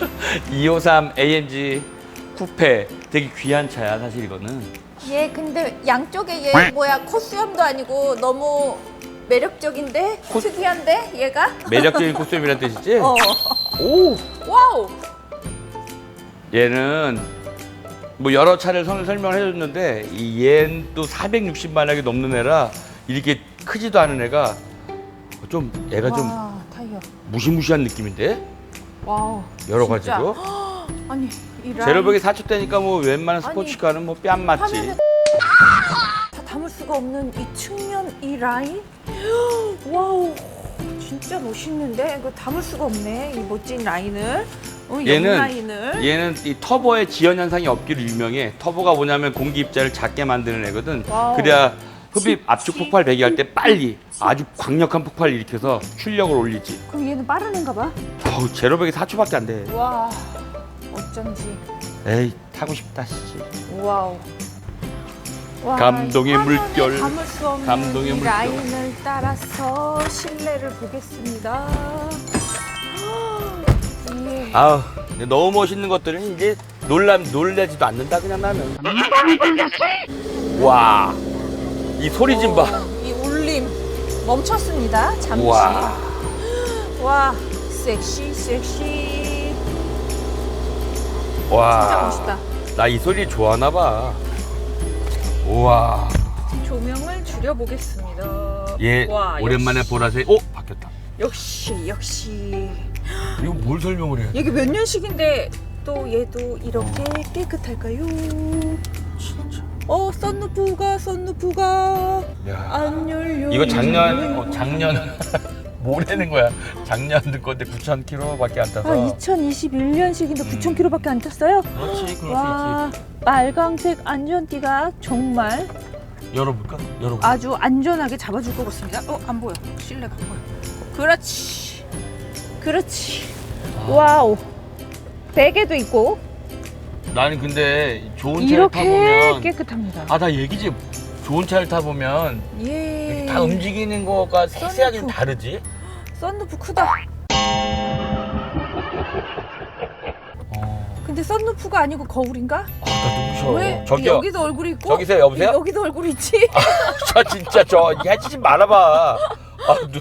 253 AMG 쿠페 되게 귀한 차야 사실 이거는. 얘 근데 양쪽에 얘 뭐야 코수염도 아니고 너무 매력적인데? 코- 특이한데 얘가? 매력적인 코스튬이란 뜻이지? 어. 오! 와우! 얘는 뭐 여러 차를 설- 설명을 해줬는데 이 얘는 또 460만약이 넘는 애라 이렇게 크지도 않은 애가 좀 애가 좀 와 타이어. 무시무시한 느낌인데 와우 여러 진짜. 가지로 아니 이 라인 제로백이 4초 대니까 뭐 웬만한 스포츠카는 뭐 뺨 맞지 화면에 다 담을 수가 없는 이 측면 이 라인 와우 진짜 멋있는데 이거 담을 수가 없네 이 멋진 라인을 어, 옆 얘는 라인을 얘는 이 터보에 지연 현상이 없기로 유명해. 터보가 뭐냐면 공기 입자를 작게 만드는 애거든. 와우. 그래야 흡입 압축 폭발 배기할 때 빨리 아주 강력한 폭발을 일으켜서 출력을 올리지. 그럼 얘는 빠른 애인가 봐 어우 제로백이 4초밖에 안 돼. 와 어쩐지 에이 타고 싶다 씨. 와우 와, 감동의 화면에 물결, 담을 수 없는 감동의 이 물결. 라인을 따라서 실내를 보겠습니다 예. 아우 근데 너무 멋있는 것들은 이제 놀라 놀라지도 않는다 그냥 나는. 와. 이 소리 좀 봐. 오, 이 울림 멈췄습니다. 잠시. 와. 와, 섹시 섹시. 와. 진짜 멋있다. 나 이 소리 좋아하나 봐. 우와. 조명을 줄여 보겠습니다. 얘 와, 오랜만에 역시, 보라색. 오 바뀌었다. 역시 역시. 이거 뭘 설명을 해? 이게 몇 년식인데 또 얘도 이렇게 깨끗할까요? 어, 썬루프가 썬루프가 야. 안 열려. 이거 작년 어, 작년 뭐라는 거야? 작년 건데 9천 킬로밖에 안 아, 타서. 2021년식인데 음. 9,000km밖에 안 탔어요? 그렇지, 그럴 와, 빨강색 안전띠가 정말 수 있지. 열어볼까? 열어볼까? 아주 안전하게 잡아줄 것 같습니다. 어, 안 보여. 실내가 안 보여. 그렇지. 그렇지. 아. 와우. 베개도 있고 나는 근데 좋은 차를 이렇게 타보면 깨끗합니다. 아 나 얘기지. 좋은 차를 타보면 예. 다 움직이는 거가 세세하게 좀. 다르지. 썬루프 크다. 어. 근데 썬루프가 아니고 거울인가? 아나 너무 왜 무서워. 저기요. 여기도 얼굴이 있고 저기세요, 여보세요? 여기도 얼굴이 있지? 저 진짜 저 해치지 말아봐. 아, 누-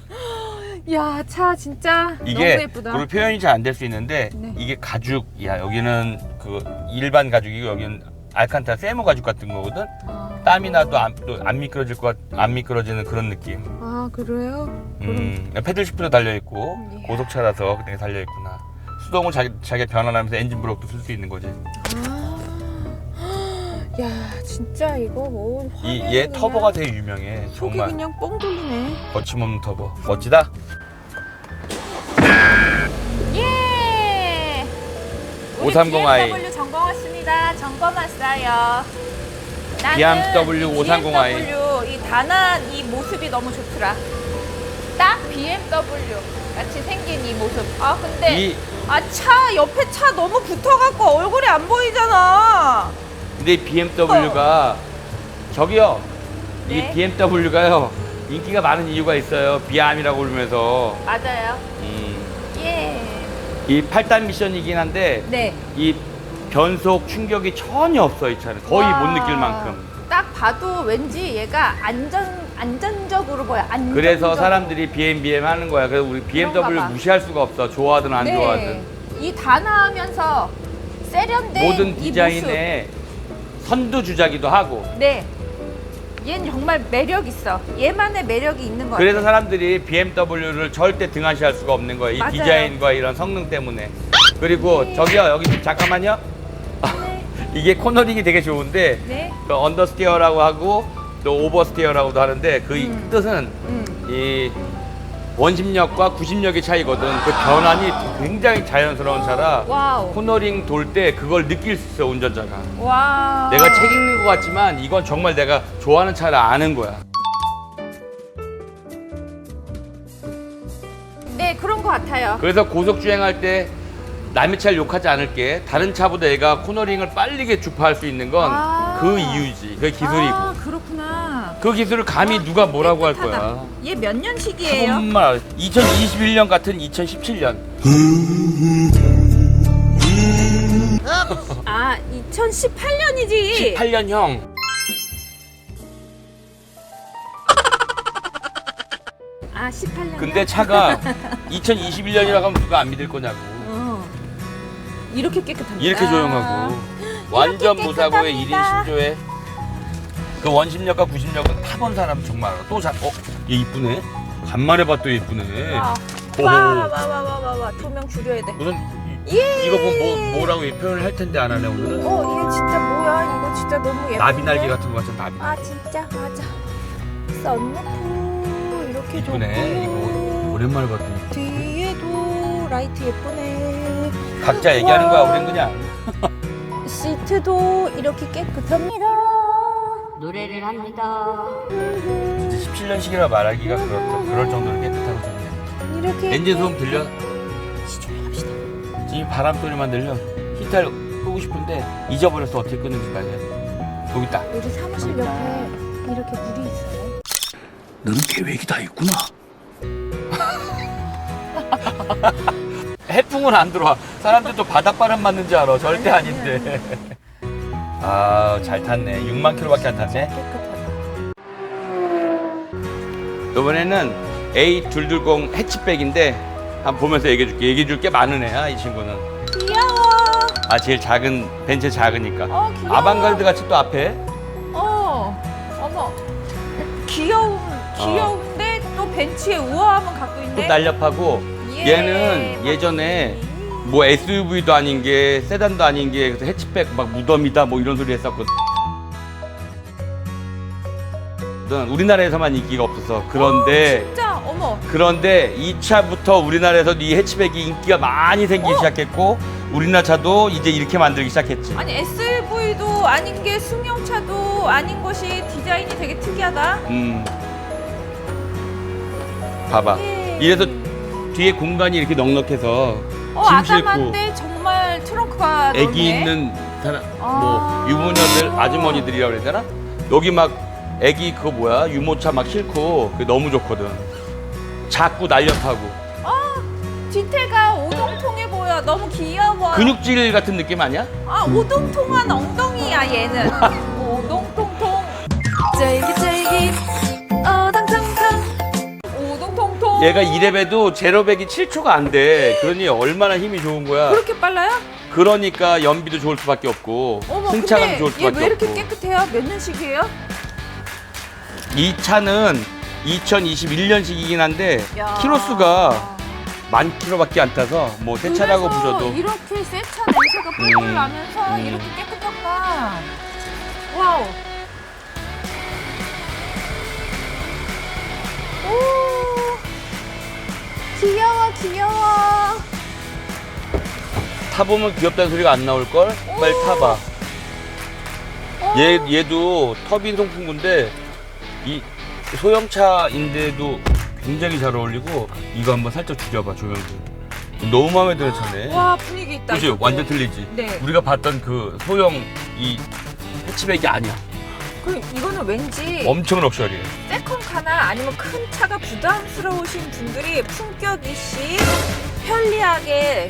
야, 차 진짜 이게 너무 예쁘다. 그리고 표현이 잘 안 될 수 있는데 네. 이게 가죽이야 여기는 그 일반 가죽이고 여기는 알칸타 세모 가죽 같은 거거든? 아, 땀이 나도 안, 또안 미끄러질 것안 미끄러지는 그런 느낌. 아 그래요? 음 패들 시프트도 달려 있고 예. 고속차라서 그게 달려 있구나. 수동을 자기 자기 변환하면서 엔진 브lok도 쓸 수 있는 거지. 아, 야 진짜 이거 뭐 이 얘 터보가 되게 유명해 속이 정말. 그냥 뻥 돌리네. 거침없는 터보. 멋지다 530i. BMW 점검 왔습니다. 점검 왔어요. 나는 BMW 530i. BMW 이 단아한 이 모습이 너무 좋더라. 딱 BMW 같이 생긴 이 모습. 아 근데 이 아 차 옆에 차 너무 붙어갖고 얼굴이 안 보이잖아. 근데 BMW가 저기요 이 네? BMW가요 인기가 많은 이유가 있어요 비암이라고 부르면서 맞아요. 음, 예. 이 8단 미션이긴 한데 네. 이 변속 충격이 전혀 없어 이 차는 거의 와. 못 느낄 만큼 딱 봐도 왠지 얘가 안전 안전적으로 보여. 안전적으로. 그래서 사람들이 BM 하는 거야 그래서 우리 BMW 그런가 봐. 무시할 수가 없어 좋아하든 안 좋아하든 이 단아하면서 세련된 모든 이 디자인의 선두 주자기도 하고. 네. 얘는 정말 매력 있어. 얘만의 매력이 있는 거 그래서. 사람들이 BMW를 절대 등한시할 수가 없는 거예요. 이 맞아요. 디자인과 이런 성능 때문에. 그리고 저기요 여기 잠깐만요. 네. 이게 코너링이 되게 좋은데 네. 그 언더스티어라고 하고 또 오버스티어라고도 하는데 그 음. 뜻은 음. 이 원심력과 구심력의 차이거든. 그 변환이 굉장히 자연스러운 차라 와우. 코너링 돌 때 그걸 느낄 수 있어 운전자가. 와. 내가 책 읽는 것 같지만 이건 정말 내가 좋아하는 차를 아는 거야. 네, 그런 거 같아요. 그래서 고속 주행할 때 남의 차를 욕하지 않을게. 다른 차보다 얘가 코너링을 빠르게 주파할 수 있는 건그 아. 이유지. 그 기술이고. 아, 그렇구나. 그 기술을 감히 누가 뭐라고 할 거야. 얘 몇 년식이에요? 정말 2021년 같은 2017년. 아 2018년이지. 18년 형. 아 18년. 근데 차가 2021년이라고 하면 누가 안 믿을 거냐고. 어. 이렇게 깨끗합니다. 이렇게 조용하고 완전 무사고에 1인 깨끗합니다. 신조에 그 원심력과 구심력은 타본 사람 정말 알아. 또 자, 어, 얘 이쁘네. 간만에 봐도 예쁘네. 와, 오. 와, 와, 와, 와, 와, 와, 조명 줄여야 돼. 무슨 예. 이거 보면 뭐, 뭐라고 표현을 할 텐데 안 하네 오늘은. 어, 얘 진짜 뭐야? 이거 진짜 너무 예쁜데. 나비 날개 같은 거 같은 나비. 아, 진짜 맞아. 썬루프 이렇게 이쁘네. 이거 오랜만에 봤더니 뒤에도 라이트 예쁘네. 각자 얘기하는 거야. 우린 그냥 시트도 이렇게 깨끗합니다. 노래를 합니다. 이제 17년식이라 말하기가 그렇다. 그럴 정도로 깨끗하고 좋네. 이렇게 엔진 소음 들려? 조용합시다. 이 바람 소리만 들려. 히터를 끄고 싶은데 잊어버려서 어떻게 끄는지 말이야. 여기 있다. 우리 사무실 옆에 이렇게 물이 있어요. 너는 계획이 다 있구나. 해풍은 안 들어와. 사람들도 바닷바람 맞는 줄 알아. 절대 아닌데. 아, 잘 탔네. 6만 킬로밖에 안 탔네. 깨끗하다. 이번에는 A220 해치백인데 한번 보면서 얘기해 줄게. 얘기해 줄 게 많은 애야, 이 친구는. 귀여워. 아, 제일 작은, 벤츠 작으니까. 어, 귀여워. 아방가르드 같이 또 앞에. 어, 어머, 귀여운, 귀여운데 또 벤츠의 우아함은 갖고 또 있네. 날렵하고 예. 얘는 예전에 뭐 SUV도 아닌 게 세단도 아닌 게 그래서 해치백 막 무덤이다 뭐 이런 소리 했었거든. 우리나라에서만 인기가 없어서 그런데 진짜 어머, 그런데 2차부터 우리나라에서 이 해치백이 인기가 많이 생기기 시작했고 우리나라 차도 이제 이렇게 만들기 시작했지. 아니 SUV도 아닌 게 승용차도 아닌 것이 디자인이 되게 특이하다. 음. 봐봐. 예. 이래서 뒤에 공간이 이렇게 넉넉해서 어, 아담한데 정말 트렁크가 넓네. 애기 있는 사람 아. 뭐 유부녀들 아주머니들이라고 그래야 되나? 여기 막 애기 그거 뭐야 유모차 막 싣고 그게 너무 좋거든. 작고 날렵하고 뒤태가 오동통해 보여. 너무 귀여워. 근육질 같은 느낌 아니야? 아 오동통한 엉덩이야 얘는. 오동통통. 쫄깃쫄깃. 얘가 이랩에도 제로백이 7초가 안 돼. 그러니 얼마나 힘이 좋은 거야. 그렇게 빨라요? 그러니까 연비도 좋을 수밖에 없고 어머 승차감 근데 좋을 얘 수밖에 왜 이렇게 없고. 깨끗해요? 몇 년식이에요? 이 차는 2021년식이긴 한데 야. 키로수가 만 킬로밖에 안 타서 뭐 새 차라고 그래서 부셔도 이렇게 새차 냄새가 뿔뿔 음, 나면서 음. 이렇게 깨끗하구나. 와우. 오. 귀여워 귀여워. 타보면 귀엽다는 소리가 안 나올 걸. 빨리 타봐. 어. 얘 얘도 터빈 송풍구인데 이 소형차인데도 굉장히 잘 어울리고 이거 한번 살짝 줄여봐 조명도. 너무 마음에 드는 차네. 와 분위기 있다. 이것도. 완전 틀리지. 네. 우리가 봤던 그 소형 이 해치백이 아니야. 그 이거는 왠지 엄청 럭셔리해. 세컨카나 아니면 큰 차가 부담스러우신 분들이 품격 있이 편리하게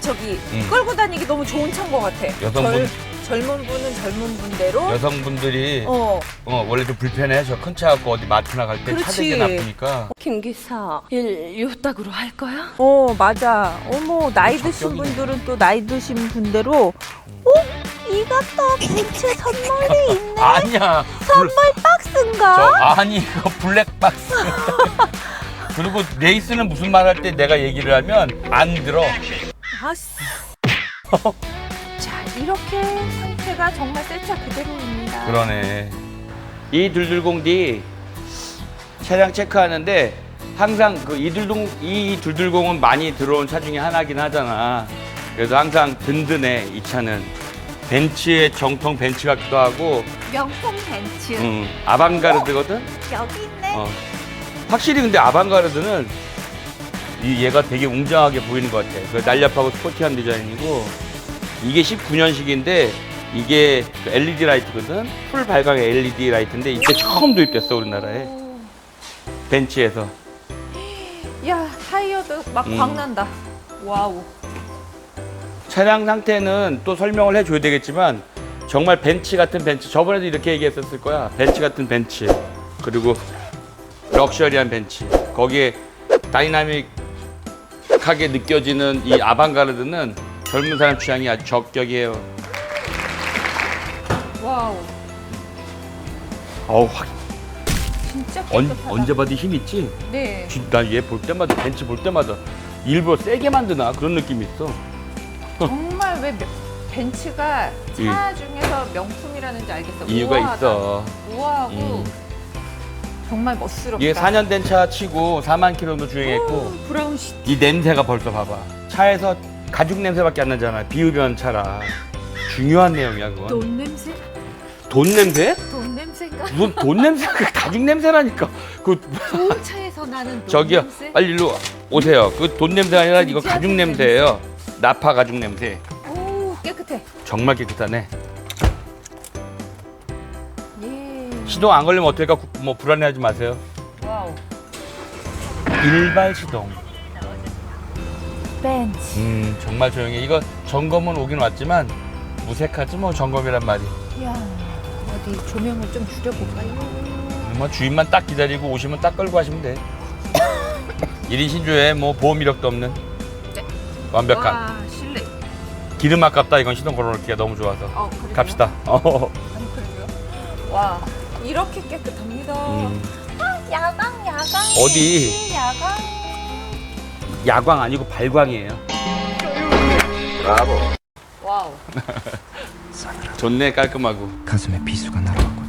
저기 음. 끌고 다니기 너무 좋은 차인 것 같아. 여성분- 젊은 분은 젊은 분대로. 여성분들이 어. 어, 원래 좀 불편해. 저 큰 차 갖고 어디 마트나 갈때 그렇지. 차대기 나쁘니까. 김 기사 일 요딱으로 할 거야? 어 맞아. 어머 나이 어, 드신. 분들은 또 나이 드신 분대로. 어? 이것도 벤츠 선물이 있네. 아니야. 선물 저 박스인가? 아니 그거 블랙박스. 그리고 레이스는 무슨 말 할 때 내가 얘기를 하면 안 들어. 아씨. 자 이렇게 상태가 정말 새차 그대로입니다. 그러네. 이 둘둘공디 차량 체크하는데 항상 그 이둘동 이 둘둘공은 많이 들어온 차 중에 하나긴 하잖아. 그래서 항상 든든해 이 차는 벤츠의 정통 벤츠 같기도 하고 명품 벤츠. 음, 아방가르드거든. 여기 있네. 어. 확실히 근데 아방가르드는 이 얘가 되게 웅장하게 보이는 것 같아. 그 날렵하고 스포티한 디자인이고 이게 19년식인데 이게 그 LED 라이트거든. 풀 발광의 LED 라이트인데 이때 처음 도입됐어 우리나라에 오. 벤츠에서. 야 타이어도 막 음. 광난다. 와우. 차량 상태는 또 설명을 해줘야 되겠지만 정말 벤치 같은 벤치 저번에도 이렇게 얘기했었을 거야 벤치 같은 벤치 그리고 럭셔리한 벤치 거기에 다이나믹하게 느껴지는 이 아방가르드는 젊은 사람 취향이 아주 적격이에요 와우. 어우 확 진짜 언, 깨끗하다. 언제 봐도 힘 있지? 네. 나 얘 볼 때마다 벤치 볼 때마다 일부러 세게 만드나 그런 느낌이 있어 정말 왜 며- 벤츠가 차 이- 중에서 명품이라는지 알겠어. 이유가 우아하다. 있어 우아하고 음. 정말 멋스럽다. 이게 4년 된 차 치고 4만 킬로도 주행했고 오, 브라운 시. 이 냄새가 벌써 봐봐. 차에서 가죽 냄새밖에 안 나잖아. 비흡연 차라. 중요한 내용이야 그건. 돈 냄새? 돈 냄새? 돈 냄새인가? 무슨 돈 냄새? 그 가죽 냄새라니까. 그 좋은 차에서 나는 돈 저기요, 냄새? 빨리 일로 오세요. 그 돈 냄새가 아니라 이거 가죽 돈 냄새예요. 나파 가죽 냄새. 오 깨끗해. 정말 깨끗하네. 예. 시동 안 걸리면 어떨까? 구- 뭐 불안해하지 마세요. 와우. 일발 시동. 벤츠. 음 정말 조용해. 이거 점검은 오긴 왔지만 무색하지 뭐 점검이란 말이. 야 어디 조명을 좀 줄여볼까요? 뭐 주인만 딱 기다리고 오시면 딱 끌고 가시면 돼. 1인 신조에 뭐 보험 이력도 없는 네. 완벽한 와 실내. 기름 아깝다 이건 시동 걸어놓기가 너무 좋아서 어 그래요? 갑시다. 어. 아니 그래요? 와 이렇게 깨끗합니다. 음, 야광 야광. 어디? 야광. 야광 아니고 발광이에요. 와우. 좋네 깔끔하고. 가슴에 비수가 날아가고